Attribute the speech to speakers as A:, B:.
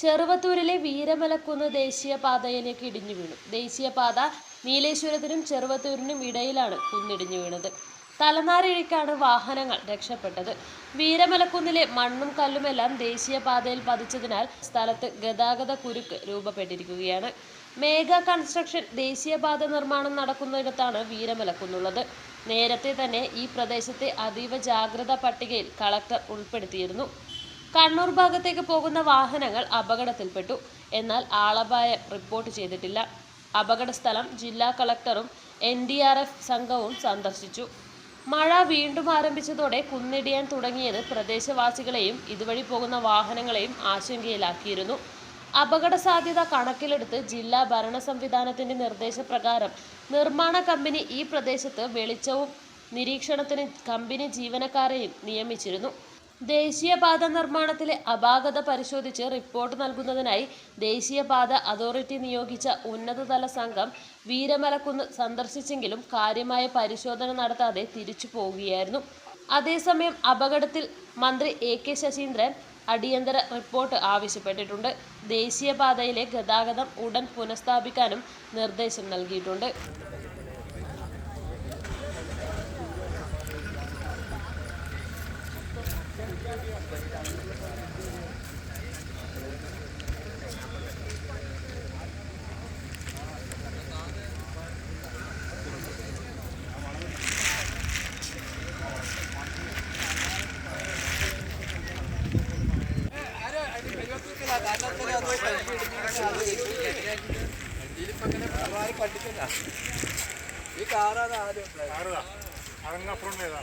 A: ചെറുവത്തൂരിലെ വീരമലക്കുന്ന് ദേശീയപാതയിലേക്ക് ഇടിഞ്ഞു വീണു. ദേശീയപാത നീലേശ്വരത്തിനും ചെറുവത്തൂരിനും ഇടയിലാണ് കുന്നിടിഞ്ഞു വീണത്. തലനാരിഴയ്ക്കാണ് വാഹനങ്ങൾ രക്ഷപ്പെട്ടത്. വീരമലക്കുന്നിലെ മണ്ണും കല്ലുമെല്ലാം ദേശീയപാതയിൽ പതിച്ചതിനാൽ സ്ഥലത്ത് ഗതാഗത കുരുക്ക് രൂപപ്പെട്ടിരിക്കുകയാണ്. മേഘ കൺസ്ട്രക്ഷൻ ദേശീയപാത നിർമ്മാണം നടക്കുന്നിടത്താണ് വീരമലക്കുന്നുള്ളത്. നേരത്തെ തന്നെ ഈ പ്രദേശത്തെ അതീവ ജാഗ്രതാ പട്ടികയിൽ കളക്ടർ ഉൾപ്പെടുത്തിയിരുന്നു. കണ്ണൂർ ഭാഗത്തേക്ക് പോകുന്ന വാഹനങ്ങൾ അപകടത്തിൽപ്പെട്ടു. എന്നാൽ ആളപായം റിപ്പോർട്ട് ചെയ്തിട്ടില്ല. അപകട സ്ഥലം ജില്ലാ കളക്ടറും എൻ ഡി ആർ എഫ് സംഘവും സന്ദർശിച്ചു. മഴ വീണ്ടും ആരംഭിച്ചതോടെ കുന്നിടിയാൻ തുടങ്ങിയത് പ്രദേശവാസികളെയും ഇതുവഴി പോകുന്ന വാഹനങ്ങളെയും ആശങ്കയിലാക്കിയിരുന്നു. അപകട സാധ്യത കണക്കിലെടുത്ത് ജില്ലാ ഭരണ സംവിധാനത്തിന്റെ നിർദ്ദേശപ്രകാരം നിർമ്മാണ കമ്പനി ഈ പ്രദേശത്ത് വെളിച്ചവും നിരീക്ഷണത്തിന് കമ്പനി ജീവനക്കാരെയും നിയമിച്ചിരുന്നു. ദേശീയപാത നിർമ്മാണത്തിലെ അപാകത പരിശോധിച്ച് റിപ്പോർട്ട് നൽകുന്നതിനായി ദേശീയപാത അതോറിറ്റി നിയോഗിച്ച ഉന്നതതല സംഘം വീരമലക്കുന്ന് സന്ദർശിച്ചെങ്കിലും കാര്യമായ പരിശോധന നടത്താതെ തിരിച്ചു പോവുകയായിരുന്നു. അതേസമയം അപകടത്തിൽ മന്ത്രി എ കെ ശശീന്ദ്രൻ അടിയന്തര റിപ്പോർട്ട് ആവശ്യപ്പെട്ടിട്ടുണ്ട്. ദേശീയപാതയിലെ ഗതാഗതം ഉടൻ പുനഃസ്ഥാപിക്കാനും നിർദ്ദേശം നൽകിയിട്ടുണ്ട്.
B: ഈ കാറാണ് ആദ്യം
C: ആരതാ അതങ്ങപ്പുറം ഏതാ?